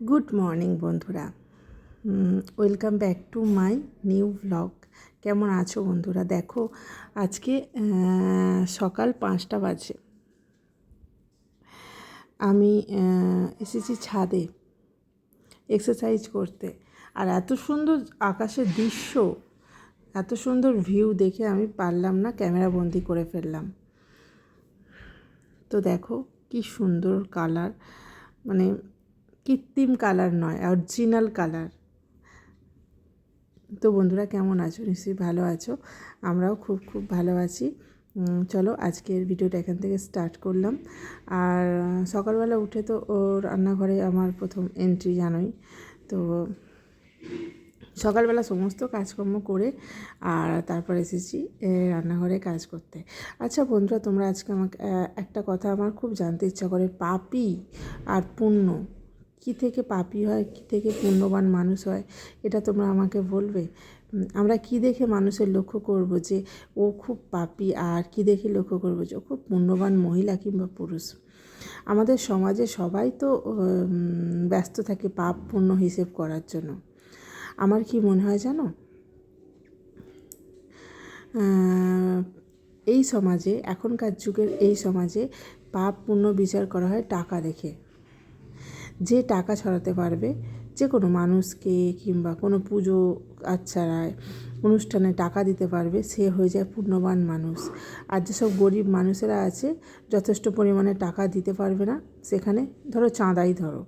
Good morning বন্ধুরা। Welcome back to my new blog. কেমন আছো বন্ধুরা? দেখো, আজকে সকাল পাঁচটা বাজে। আমি এসেছি ছাদে এক্সারসাইজ করতে। আর এত সুন্দর আকাশের দৃশ্য, এত সুন্দর ভিউ দেখে আমি পারলাম না, ক্যামেরা বন্দি করে ফেললাম। তো দেখো, কি সুন্দর কালার মানে কৃত্রিম কালার নয় অরিজিনাল কালার। তো বন্ধুরা, কেমন আছো? নিশ্চয়ই ভালো আছো। আমরাও খুব খুব ভালো আছি। চলো আজকের ভিডিওটা এখান থেকে স্টার্ট করলাম। আর সকালবেলা উঠে তো ও রান্নাঘরে আমার প্রথম এন্ট্রি জানোই। তো সকালবেলা সমস্ত কাজকর্ম করে আর তারপর এসেছি রান্নাঘরে কাজ করতে। আচ্ছা বন্ধুরা, তোমরা আজকে আমাকে একটা কথা আমার খুব জানতে ইচ্ছা করে, পাপি আর পুণ্য। কী থেকে পাপি হয়, কী থেকে পুণ্যবান মানুষ হয়, এটা তোমরা আমাকে বলবে। আমরা কি দেখে মানুষের লক্ষ্য করব যে ও খুব পাপি, আর কি দেখে লক্ষ্য করব যে ও খুব পুণ্যবান মহিলা কিংবা পুরুষ? আমাদের সমাজে সবাই তো ব্যস্ত থাকে পাপ পুণ্য হিসেব করার জন্য। আমার কি মনে হয় জানো? এই সমাজে, এখনকার যুগের এই সমাজে পাপ পুণ্য বিচার করা হয় টাকা দেখে। যে টাকা ছড়াতে পারবে, যে কোনো মানুষকে কিংবা কোনো পুজো আচ্ছারায় অনুষ্ঠানে টাকা দিতে পারবে, সে হয়ে যায় পূর্ণবান মানুষ। আর যেসব গরিব মানুষেরা আছে, যথেষ্ট পরিমাণে টাকা দিতে পারবে না, সেখানে ধরো চাঁদাই ধরো।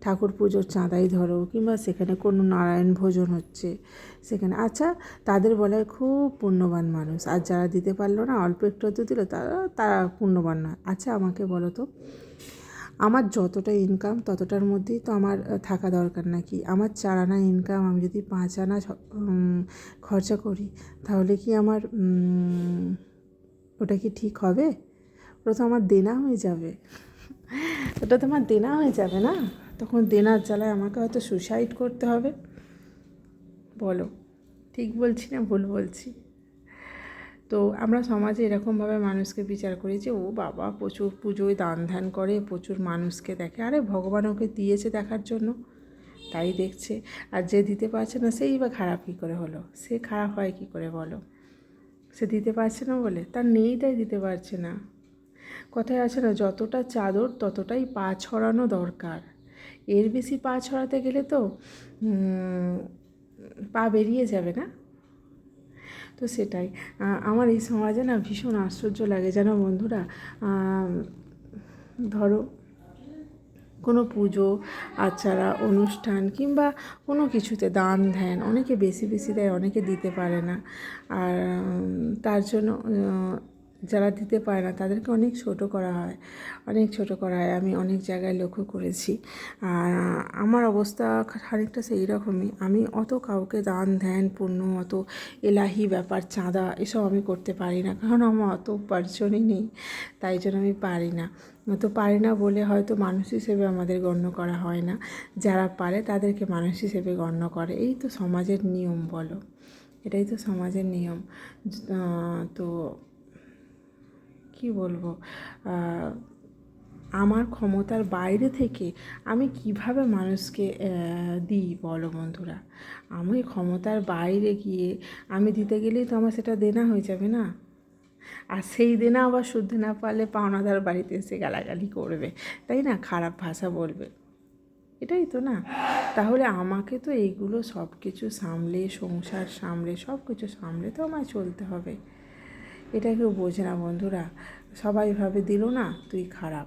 ঠাকুর পুজোর চাঁদাই ধরো, কিংবা সেখানে কোনো নারায়ণ ভোজন হচ্ছে, সেখানে আচ্ছা তাদের বলে খুব পুণ্যবান মানুষ। আর যারা দিতে পারল না, অল্প একটু দিল, তারা তারা পুণ্যবান না। আচ্ছা আমাকে বলো তো আমার যতটা ইনকাম ততটার মধ্যেই তো আমার থাকা দরকার নাকি? আমার চার আনা ইনকাম আমি যদি পাঁচ আনা খরচা করি, তাহলে কি আমার ওটা কি ঠিক হবে? ওটা তো আমার দেনা হয়ে যাবে। ওটা তো আমার দেনা হয়ে যাবে না? তখন দেনার জ্বালায় আমাকে হয়তো সুসাইড করতে হবে। বলো, ঠিক বলছি না ভুল বলছি? তো আমরা সমাজে এরকমভাবে মানুষকে বিচার করি যে, ও বাবা প্রচুর পুজোয় দান ধ্যান করে, প্রচুর মানুষকে দেখে। আরে, ভগবান ওকে দিয়েছে দেখার জন্য। তাই দেখছে। আর যে দিতে পারছে না, সেই বা খারাপ কী করে হলো? সে খারাপ হয় কী করে বলো? সে দিতে পারছে না বলে? তার নেইটাই দিতে পারছে না। কথায় আছে না, যতটা চাদর, ততটাই পা ছড়ানো দরকার। এর বেশি পা ছড়াতে গেলে তো পা বেরিয়ে যাবে না? তো সেটাই। আমার এই সমাজে না ভীষণ আশ্চর্য লাগে যেন বন্ধুরা? ধরো, কোনো পুজো আচারা অনুষ্ঠান কিংবা কোনো কিছুতে দান, ধ্যান অনেকে বেশি বেশি দেয়, অনেকে দিতে পারে না। আর তার জন্য যারা দিতে পারে না, তাদেরকে অনেক ছোট করা হয়, অনেক ছোট করা হয়। আমি অনেক জায়গায় লক্ষ্য করেছি। আর আমার অবস্থা খানিকটা সেই রকমই। আমি অত কাউকে দান ধ্যান, পুণ্য, অত এলাহি ব্যাপার, চাঁদা এসব আমি করতে পারি না। কারণ আমার অত উপার্জনই নেই, তাই জন্য আমি পারি না। তো পারি না বলে হয়তো মানুষ হিসেবে আমাদের গণ্য করা হয় না। যারা পারে তাদেরকে মানুষ হিসেবে গণ্য করে। এই তো সমাজের নিয়ম বলো। এটাই তো সমাজের নিয়ম। তো কি বলব? আমার ক্ষমতার বাইরে থেকে আমি কীভাবে মানুষকে দিই বলো বন্ধুরা? আমি ক্ষমতার বাইরে গিয়ে আমি দিতে গেলেই তো আমার সেটা দেনা হয়ে যাবে না। আর সেই দেনা আবার শুদ্ধ না পারলে পাওনাদার বাড়িতে এসে গালাগালি করবে, তাই না? খারাপ ভাষা বলবে। এটাই তো না? তাহলে আমাকে তো এইগুলো সব কিছু সামলে, সংসার সামলে সব কিছু সামলে তো আমায় চলতে হবে। এটা কেউ বোঝে না, বন্ধুরা। সবাই ভাবে দিল না, তুই খারাপ।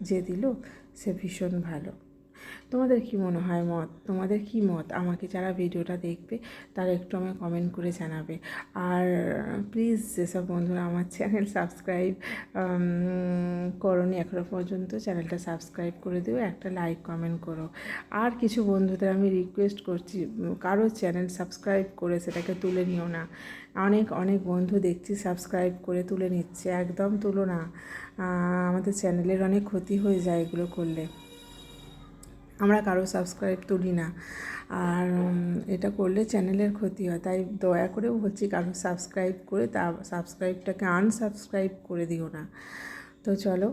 যে দিল, সে ভীষণ ভালো। তোমাদের কি মনে হয় মত? তোমাদের কি মত? আমাকে যারা ভিডিওটা দেখবে, তারা একটু আমায় কমেন্ট করে জানাবে। আর প্লিজ যেসব বন্ধুরা আমার চ্যানেল সাবস্ক্রাইব করনি এখনও পর্যন্ত চ্যানেলটা সাবস্ক্রাইব করে দিও, একটা লাইক কমেন্ট করো। আর কিছু বন্ধুদের আমি রিকোয়েস্ট করছি, কারও চ্যানেল সাবস্ক্রাইব করে সেটাকে তুলে নিও না। অনেক অনেক বন্ধু দেখছি সাবস্ক্রাইব করে তুলে নিচ্ছে, একদম তুলো না। আমাদের চ্যানেলের অনেক ক্ষতি হয়ে যায় এগুলো করলে। আমরা কারও সাবস্ক্রাইব তুলি না। আর এটা করলে চ্যানেলের ক্ষতি হয়। তাই দয়া করেও বলছি কারও সাবস্ক্রাইব করে তা সাবস্ক্রাইবটাকে আনসাবস্ক্রাইব করে দিও না। তো চলো,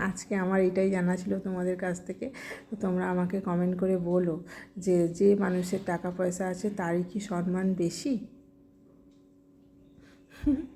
আজকে আমার এটাই জানা ছিল তোমাদের কাছ থেকে। তো তোমরা আমাকে কমেন্ট করে বলো যে যে মানুষের টাকা পয়সা আছে তারই কি সম্মান বেশি?